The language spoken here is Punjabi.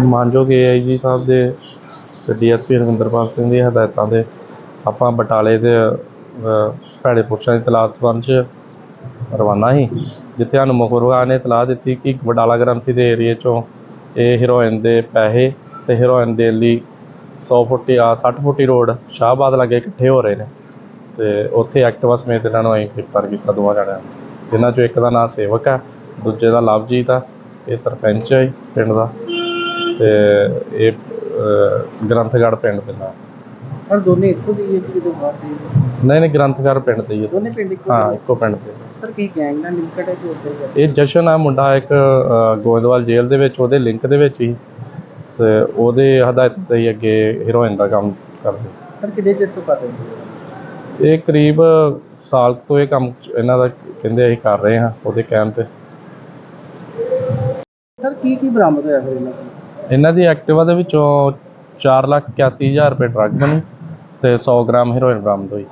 ਮਾਨਯੋਗ ਏਆਈਜੀ ਸਾਹਿਬ ਦੇ ਤੇ ਡੀਐਸਪੀ ਰਵਿੰਦਰਪਾਲ ਸਿੰਘ ਦੀ ਹਦਾਇਤਾਂ ਦੇ ਆਪਾਂ ਬਟਾਲੇ ਦੇ ਭੈੜੇ ਪੁਰਸ਼ਾਂ ਦੀ ਤਲਾਸ਼ ਸੰਬੰਧ 'ਚ ਰਵਾਨਾ ਸੀ, ਜਿੱਥੇ ਸਾਨੂੰ ਮੁਖਬਰਾਂ ਨੇ ਇਤਲਾਹ ਦਿੱਤੀ ਕਿ ਬਟਾਲਾ ਗ੍ਰੰਥੀ ਦੇ ਏਰੀਏ 'ਚੋਂ ਇਹ ਹੀਰੋਇਨ ਦੇ ਪੈਸੇ ਤੇ ਹੀਰੋਇਨ ਦੇ ਲਈ 100 ਫੁੱਟੀ ਆ 60 ਫੁੱਟੀ ਰੋਡ ਸ਼ਾਹਬਾਦ ਲਾਗੇ ਇਕੱਠੇ ਹੋ ਰਹੇ ਨੇ ਤੇ ਉੱਥੇ ਐਕਟਿਵਾ ਸਮੇਤ ਇਹਨਾਂ ਨੂੰ ਅਸੀਂ ਗ੍ਰਿਫਤਾਰ ਕੀਤਾ ਦੋਵਾਂ ਜਣਿਆਂ ਨੂੰ, ਜਿਨ੍ਹਾਂ 'ਚੋਂ ਇੱਕ ਦਾ ਨਾਂ ਸੇਵਕ ਹੈ ਦੂਜੇ ਦਾ ਲਵਜੀਤ ਆ, ਇਹ ਸਰਪੰਚ ਹੈ ਜੀ, ਪਿੰਡ ਦਾ। ਤੇ ਇਹ ਅ, ਗ੍ਰੰਥਗੜ੍ਹ ਪਿੰਡ ਦੇ ਨਾਲ। ਪਰ ਦੋਨੇ ਇੱਕੋ ਦੀ ਇੱਕ ਜਦੋਂ ਬਾਹਰ ਦੇ ਨਹੀਂ ਨਹੀਂ ਗ੍ਰੰਥਗੜ੍ਹ ਪਿੰਡ ਤੇ ਹੀ ਹੈ। ਦੋਨੇ ਪਿੰਡ ਇੱਕੋ ਹਾਂ? ਇੱਕੋ ਪਿੰਡ ਤੇ। ਸਰ ਕੀ ਗੈਂਗ ਨਾਲ ਲਿੰਕਡ ਹੈ ਜੋ ਉੱਤੇ ਕਰਦੇ ਇਹ ਜਸ਼ਨ ਆ ਮੁੰਡਾ ਇੱਕ ਅ, ਗੋਇੰਦਵਾਲ ਜੇਲ੍ਹ ਦੇ ਵਿੱਚ ਉਹਦੇ ਲਿੰਕ ਦੇ ਵਿੱਚ ਹੀ। ਤੇ ਉਹਦੇ ਹਦਾਇਤ ਤੇ ਹੀ ਅੱਗੇ ਹੀਰੋਇਨ ਦਾ ਕੰਮ ਕਰਦੇ। ਸਰ ਕਿੰਨੇ ਚਿਰ ਤੋਂ ਕਰ ਰਹੇ ਹੋ ਇਹ ਕਰੀਬ ਸਾਲ ਕੁ ਤੋਂ ਇਹ ਕੰਮ ਇਹਨਾਂ ਦਾ ਕਹਿੰਦੇ ਅਸੀਂ ਕਰ ਰਹੇ ਹਾਂ ਉਹਦੇ ਕਹਿਣ ਤੇ। ਸਰ ਕੀ ਕੀ ਬਰਾਮਦ ਹੋਇਆ ਫਿਰ ਇਹਨਾਂ ਕੋਲ ਇਹਨਾਂ ਦੀ ਐਕਟਿਵਾ ਦੇ ਵਿੱਚੋਂ 4 ਲੱਖ 81000 ਰੁਪਏ ਡਰੱਗ ਬਣੀ ਤੇ 100 ਗ੍ਰਾਮ ਹੀਰੋਇਨ ਬਰਾਮਦ ਹੋਈ।